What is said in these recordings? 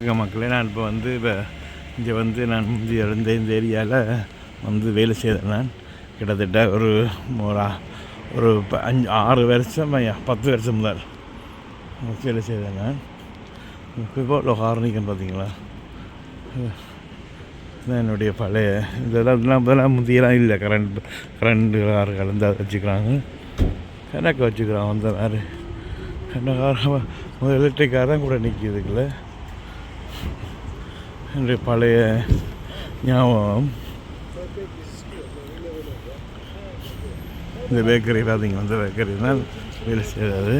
இங்கே மக்களே நான் இப்போ வந்து இப்போ இங்கே வந்து நான் முந்தி இருந்த இந்த ஏரியாவில் வந்து வேலை செய்தேன் நான் கிட்டத்தட்ட ஒரு ஒரு ஒரு ப- அஞ்சு ஆறு வருஷம் பத்து வருஷம் முதல் வேலை செய்தேன் நான். இப்போ இவ்வளோ பார்த்தீங்களா என்னுடைய பழைய இதெல்லாம் இதெல்லாம் இதெல்லாம் முந்தியெல்லாம் இல்லை. கரண்ட் கரண்ட் கார் கலந்து அதை வச்சுக்கிறாங்க. எனக்கு வச்சுக்கிறான் வந்த மாதிரி என்ன கார் எலக்ட்ரிக் கார் தான் கூட நிற்கிதுக்குள்ள என்னுடைய பழைய ஞாபகம். இந்த பேக்கரி பார்த்தீங்க இந்த பேக்கரி தான் வேலை செய்யாது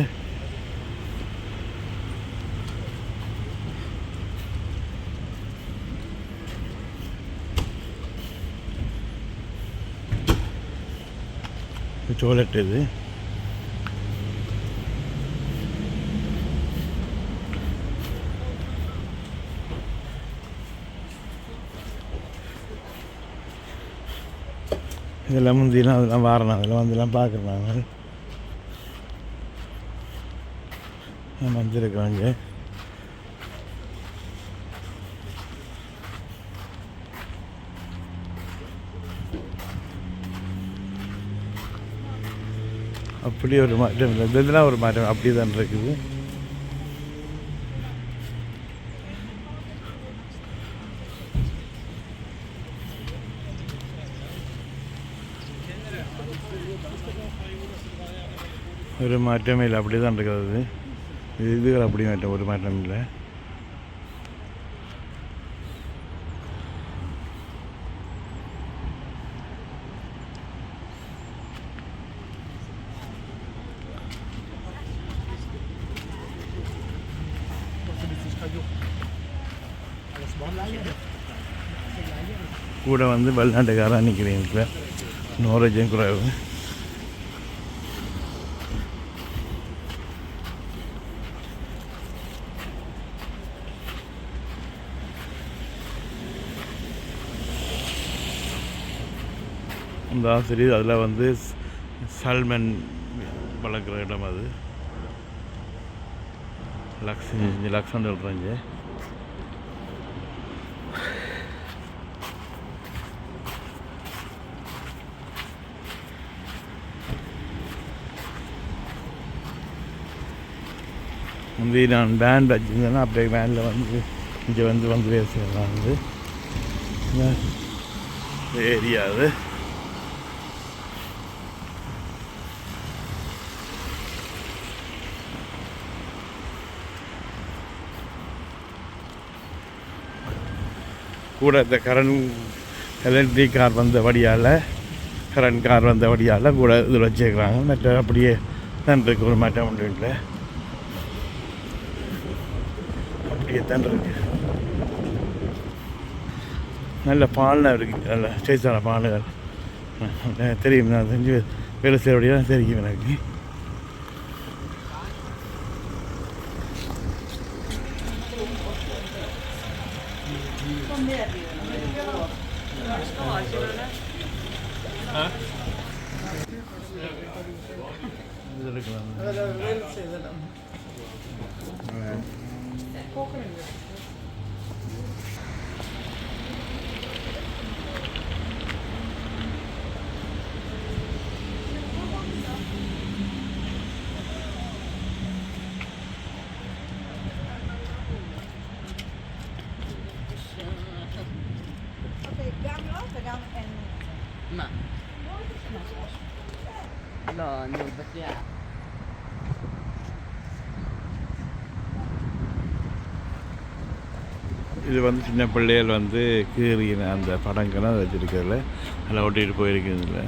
சோலெட் இது. இதெல்லாம் முந்திலாம் அதெல்லாம் வாரணும் அதெல்லாம் வந்துலாம் பார்க்குறாங்க நாங்கள் நான் இங்கே அப்படி ஒரு மாற்றம் இல்லை. இதெல்லாம் ஒரு மாற்றம். அப்படி தான் இருக்குது. ஒரு மாற்றமே இல்லை அப்படி தான் இருக்கிறது. இது இதுகள் அப்படி மாற்றம் ஒரு மாற்றம் இல்லை. கூட வந்து வெளிநாட்டுக்காராக நிற்கிறேன் இப்போ நோரேஜும் குறைவு. இருந்தாலும் சரி அதில் வந்து சால்மன் சல்மன் வளர்க்குற இடம் அது. லக்ஸ் லக்ஸன் சொல்கிறேங்க வந்து நான் வேன் வச்சுருந்தேன்னா அப்படியே வேனில் வந்து இங்கே வந்து வந்து பேசுகிறேன் வந்து. ஏரியா அது. கூட இந்த கரண்ட் எலக்ட்ரிக் கார் வந்த வழியால் கரண்ட் கார் வந்த வழியால் கூட இதில் வச்சுருக்கிறாங்க. மற்ற அப்படியே தான் ஒரு மாற்றம் ஒன்றும் இல்லை அப்படியே தான் நல்ல பால்னா இருக்குது நல்ல சைஸான பாலுகள். தெரியும். நான் செஞ்சு வேலை வழியெல்லாம் தெரியும் எனக்கு. Evet, evet, öyle şeyler ama. Evet. Kokoreç. Ma. No, non perché இது வந்து சின்ன பிள்ளைகள் வந்து கீறின அந்த படங்கள்லாம் வச்சுருக்கிறதுல. அதில் ஒட்டிட்டு போயிருக்குதுல